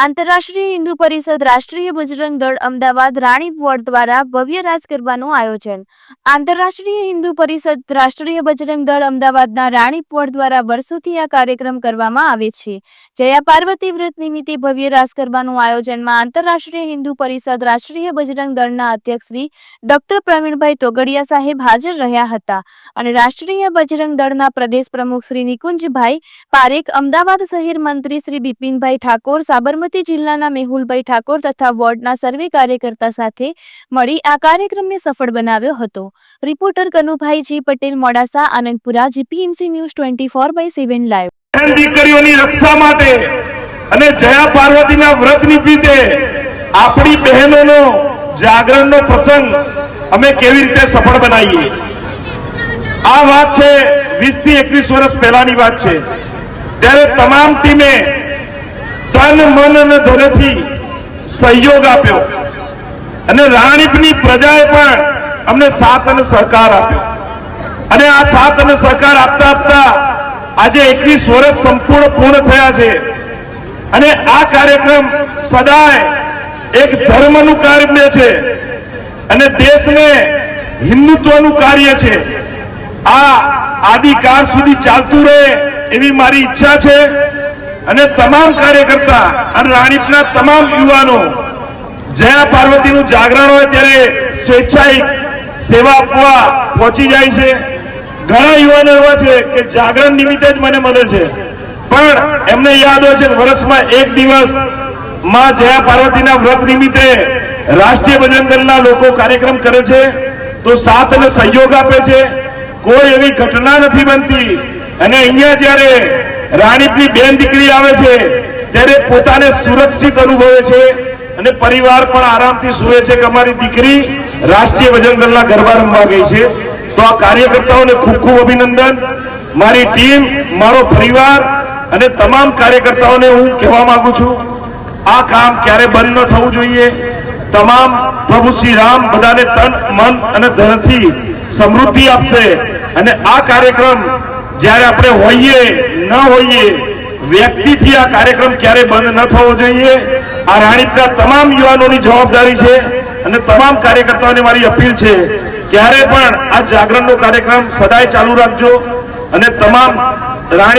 આંતરરાષ્ટ્રીય હિન્દુ પરિષદ રાષ્ટ્રીય બજરંગ દળ અમદાવાદ રાણી વોર્ડ દ્વારા ભવ્ય રાજ ગરબાનું આયોજન. આંતરરાષ્ટ્રીય હિન્દુ પરિષદ રાષ્ટ્રીય બજરંગ દળ અમદાવાદના રાણી વોર્ડ દ્વારા વર્ષોથી આ કાર્યક્રમ કરવામાં આવે છે. જયા પાર્વતી વ્રત નિમિત્તે ભવ્ય રાસ ગરબાનું આયોજનમાં આંતરરાષ્ટ્રીય હિન્દુ પરિષદ રાષ્ટ્રીય બજરંગ દળના અધ્યક્ષ શ્રી ડોક્ટર પ્રવીણભાઈ તોગડિયા સાહેબ હાજર રહ્યા હતા અને રાષ્ટ્રીય બજરંગ દળના પ્રદેશ પ્રમુખ શ્રી નિકુંજભાઈ પારેખ, અમદાવાદ શહેર મંત્રી શ્રી બિપિનભાઈ ઠાકોર, સાબરમતી જિલ્લાના મેહુલભાઈ ઠાકોર તથા વોર્ડના સર્વે કાર્યકર્તા સાથે મળી આ કાર્યક્રમને સફળ બનાવ્યો હતો. Reporter Kanubhai ji Patel, Modasa, Anandpura, GPMC news twenty four by seven live. દીકરીઓની રક્ષા માટે અને જયા પાર્વતીના વ્રત નિમિત્તે આપણી બહેનોનો જાગરણનો પ્રસંગ અમે કેવી રીતે સફળ બનાવીએ? આ વાત છે વીસથી એકવીસ વર્ષ પહેલાની વાત છે. ત્યારે તમામ ટીમે તન મન અને ધનથી સહયોગ આપ્યો. અને રાણીપની પ્રજાએ પણ અમને સાથ અને સહકાર આપ્યો. અને આ સાથ અને સહકાર આપતા આપતા આજે એકવીસ વર્ષ સંપૂર્ણ પૂર્ણ થયા છે. અને આ કાર્યક્રમ સદાય એક ધર્મનું કાર્ય છે. અને દેશને હિન્દુત્વનું કાર્ય છે. આ આદિકાળ સુધી ચાલતું રહે એવી મારી ઈચ્છા છે. અને તમામ કાર્યકર્તા અને રાણીપના તમામ યુવાનો, જયા પાર્વતીનું જાગરણ હોય ત્યારે સ્વેચ્છાએ સેવા આપવા પહોંચી જાય છે. ઘણા યુવાનો એવા છે કે જાગરણ નિમિત્તે જ મને મળે છે. પણ એમને યાદ હોય છે વર્ષમાં એક દિવસમાં જયા પાર્વતીના વ્રત નિમિત્તે રાષ્ટ્રીય ભજન દળના લોકો કાર્યક્રમ કરે છે, તો સાથ અને સહયોગ આપે છે. કોઈ એવી ઘટના નથી બનતી. અને અહીંયા જ્યારે રાણીપની બેન દીકરી આવે છે ત્યારે પોતાને સુરક્ષિત અનુભવે છે અને પરિવાર પણ આરામથી સુવે છે કે અમારી દીકરી રાષ્ટ્રીય બજરંગ દળના ગરબા રમવા ગઈ છે. તો આ કાર્યકર્તાઓને ખૂબ ખૂબ અભિનંદન. મારી ટીમ, મારો પરિવાર અને તમામ કાર્યકર્તાઓને હું કહેવા માંગુ છું, આ કામ ક્યારે બંધ ન થવું જોઈએ. તમામ પ્રભુ શ્રી રામ બધાને તન, મન અને ધનથી સમૃદ્ધિ આપશે. અને આ કાર્યક્રમ જ્યારે આપણે હોઈએ ન હોઈએ, વ્યક્તિથી આ કાર્યક્રમ ક્યારે બંધ ન થવો જોઈએ. આ રાણીપના તમામ યુવાનોની જવાબદારી છે અને તમામ કાર્યકર્તાઓને મારી અપીલ છે, ક્યારે પણ આ જાગરણનો કાર્યક્રમ સદાય ચાલુ રાખજો અને તમામ રાણી